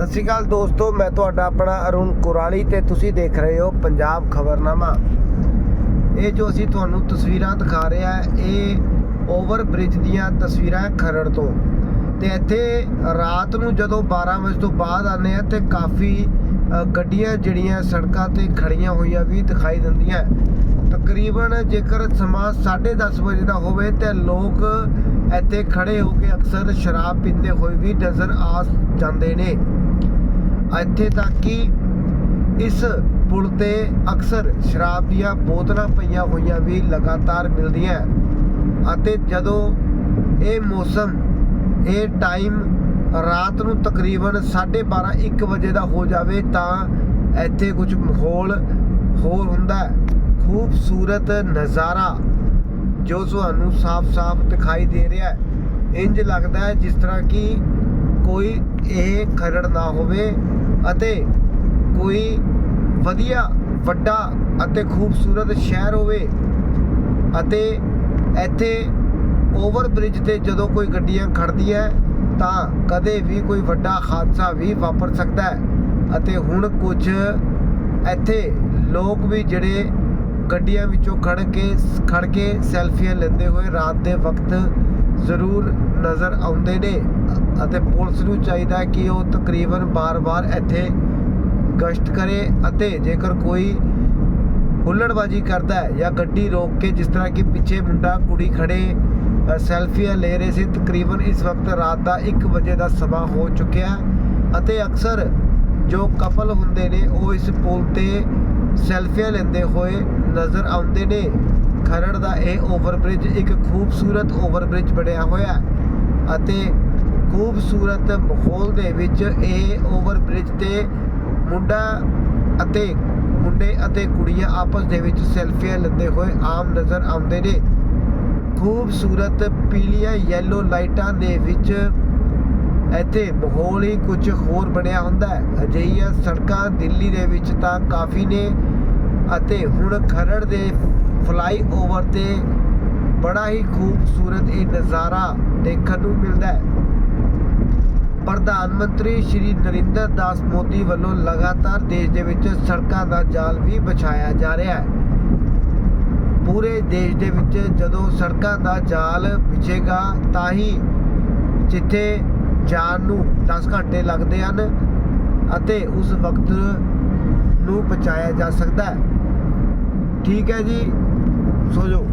ਸਤਿ ਸ਼੍ਰੀ ਅਕਾਲ ਦੋਸਤੋ, ਮੈਂ ਤੁਹਾਡਾ ਆਪਣਾ ਅਰੁਣ ਕੁਰਾਲੀ ਤੇ ਤੁਸੀਂ ਦੇਖ ਰਹੇ ਹੋ ਪੰਜਾਬ ਖਬਰਨਾਮਾ। ਇਹ ਜੋ ਅਸੀਂ ਤੁਹਾਨੂੰ ਤਸਵੀਰਾਂ ਦਿਖਾ ਰਿਹਾ ਇਹ ਓਵਰ ਬ੍ਰਿਜ ਦੀਆਂ ਤਸਵੀਰਾਂ ਖਰੜ ਤੋਂ। ਤੇ ਇੱਥੇ ਰਾਤ ਨੂੰ ਜਦੋਂ 12 ਵਜੇ ਤੋਂ ਬਾਅਦ ਆਨੇ ਆ ਤੇ ਕਾਫੀ ਗੱਡੀਆਂ ਜਿਹੜੀਆਂ ਸੜਕਾਂ ਤੇ ਖੜੀਆਂ ਹੋਈਆਂ ਵੀ ਦਿਖਾਈ ਦਿੰਦੀਆਂ ਤਕਰੀਬਨ ਜੇਕਰ ਸਮਾਂ 10:30 ਵਜੇ ਦਾ ਹੋਵੇ, ਤੇ ਲੋਕ ਇੱਥੇ ਖੜੇ ਹੋ ਕੇ ਅਕਸਰ ਸ਼ਰਾਬ ਪੀਂਦੇ ਹੋਏ ਵੀ ਨਜ਼ਰ ਆ ਜਾਂਦੇ ਨੇ। ਇੱਥੇ ਤੱਕ ਕਿ ਇਸ ਪੁਲ ਤੇ ਅਕਸਰ ਸ਼ਰਾਬ ਦੀਆਂ ਬੋਤਲਾਂ ਪਈਆਂ ਹੋਈਆਂ ਵੀ ਲਗਾਤਾਰ ਮਿਲਦੀਆਂ ਅਤੇ ਜਦੋਂ ਇਹ ਮੌਸਮ, ਇਹ ਟਾਈਮ ਰਾਤ ਨੂੰ ਤਕਰੀਬਨ 12:30 1 ਵਜੇ ਦਾ ਹੋ ਜਾਵੇ ਤਾਂ ਇੱਥੇ ਕੁਝ ਮਾਹੌਲ ਹੋਰ ਹੁੰਦਾ ਖੂਬਸੂਰਤ ਨਜ਼ਾਰਾ ਜੋ ਤੁਹਾਨੂੰ ਸਾਫ਼-ਸਾਫ਼ ਦਿਖਾਈ ਦੇ ਰਿਹਾ ਹੈ। ਇੰਜ ਲੱਗਦਾ ਹੈ ਜਿਸ ਤਰ੍ਹਾਂ ਕਿ ਕੋਈ ਇਹ ਖਰੜ ਨਾ ਹੋਵੇ ਅਤੇ ਕੋਈ ਵਧੀਆ, ਵੱਡਾ ਅਤੇ ਖੂਬਸੂਰਤ ਸ਼ਹਿਰ ਹੋਵੇ ਅਤੇ ਇੱਥੇ ਓਵਰ ਬ੍ਰਿਜ ਤੇ ਜਦੋਂ ਕੋਈ ਗੱਡੀਆਂ ਖੜਦੀਆਂ ਤਾਂ ਕਦੇ ਵੀ ਕੋਈ ਵੱਡਾ ਹਾਦਸਾ ਵੀ ਵਾਪਰ ਸਕਦਾ ਹੈ। ਅਤੇ ਹੁਣ ਕੁਝ ਇੱਥੇ ਲੋਕ ਵੀ ਜਿਹੜੇ ਗੱਡੀਆਂ ਵਿੱਚੋਂ ਖੜ ਕੇ ਖੜ ਕੇ ਸੈਲਫੀਆਂ ਲੈਂਦੇ ਹੋਏ ਰਾਤ ਦੇ ਵਕਤ ਜ਼ਰੂਰ ਨਜ਼ਰ ਆਉਂਦੇ ਨੇ ਅਤੇ ਪੁਲਿਸ ਨੂੰ ਚਾਹੀਦਾ ਕਿ ਉਹ ਤਕਰੀਬਨ ਬਾਰ-ਬਾਰ ਇੱਥੇ ਗਸ਼ਤ ਕਰੇ ਅਤੇ ਜੇਕਰ ਕੋਈ ਹੁੱਲੜਬਾਜੀ ਕਰਦਾ ਹੈ ਜਾਂ ਗੱਡੀ ਰੋਕ ਕੇ ਜਿਸ ਤਰ੍ਹਾਂ ਕਿ ਪਿੱਛੇ ਮੁੰਡਾ, ਕੁੜੀ ਖੜੇ ਸੈਲਫੀਆਂ ਲੈ ਰਹੇ ਸੀ, ਤਕਰੀਬਨ ਇਸ ਵਕਤ ਰਾਤ ਦਾ 1 ਵਜੇ ਦਾ ਸਮਾਂ ਹੋ ਚੁੱਕਿਆ ਅਤੇ ਅਕਸਰ ਜੋ ਕਪਲ ਹੁੰਦੇ ਨੇ, ਉਹ ਇਸ ਪੁਲ ਤੇ ਸੈਲਫੀਆਂ ਲੈਂਦੇ ਹੋਏ ਨਜ਼ਰ ਆਉਂਦੇ ਨੇ। ਖਰੜ ਦਾ ਇਹ ਓਵਰਬ੍ਰਿਜ ਇੱਕ ਖੂਬਸੂਰਤ ਓਵਰਬ੍ਰਿਜ ਬਣਿਆ ਹੋਇਆ ਅਤੇ ਖੂਬਸੂਰਤ ਮਾਹੌਲ ਦੇ ਵਿੱਚ ਇਹ ਓਵਰਬ੍ਰਿਜ ਤੇ ਮੁੰਡਾ ਅਤੇ ਮੁੰਡੇ ਅਤੇ ਕੁੜੀਆਂ ਆਪਸ ਦੇ ਵਿੱਚ ਸੈਲਫੀਆਂ ਲੈਂਦੇ ਹੋਏ ਆਮ ਨਜ਼ਰ ਆਉਂਦੇ ਨੇ। ਖੂਬਸੂਰਤ ਪੀਲੀਆਂ ਯੈਲੋ ਲਾਈਟਾਂ ਦੇ ਵਿੱਚ ਇੱਥੇ ਮਾਹੌਲ ਹੀ ਕੁਝ ਹੋਰ ਬਣਿਆ ਹੁੰਦਾ ਹੈ। ਅਜਿਹੀਆਂ ਸੜਕਾਂ ਦਿੱਲੀ ਦੇ ਵਿੱਚ ਤਾਂ ਕਾਫੀ ਨੇ ਅਤੇ ਹੁਣ ਖਰੜ ਦੇ ਫਲਾਈ ਓਵਰ ਤੇ ਬੜਾ ਹੀ ਖੂਬਸੂਰਤ ਇਹ ਨਜ਼ਾਰਾ ਦੇਖਣ ਨੂੰ ਮਿਲਦਾ ਹੈ। ਪ੍ਰਧਾਨ ਮੰਤਰੀ ਸ਼੍ਰੀ ਨਰਿੰਦਰ ਦਾਸ ਮੋਦੀ ਵੱਲੋਂ ਲਗਾਤਾਰ ਦੇਸ਼ ਦੇ ਵਿੱਚ ਸੜਕਾਂ ਦਾ ਜਾਲ ਵੀ ਵਿਛਾਇਆ ਜਾ ਰਿਹਾ ਹੈ। ਪੂਰੇ ਦੇਸ਼ ਦੇ ਵਿੱਚ ਜਦੋਂ ਸੜਕਾਂ ਦਾ ਜਾਲ ਵਿਛੇਗਾ ਤਾਂ ਹੀ ਜਿੱਥੇ ਜਾਣ ਨੂੰ 10 ਘੰਟੇ ਲੱਗਦੇ ਹਨ ਅਤੇ ਉਸ ਵਕਤ ਨੂੰ ਬਚਾਇਆ ਜਾ ਸਕਦਾ ਹੈ। ਠੀਕ ਹੈ ਜੀ ਸੋ ਜਾਓ।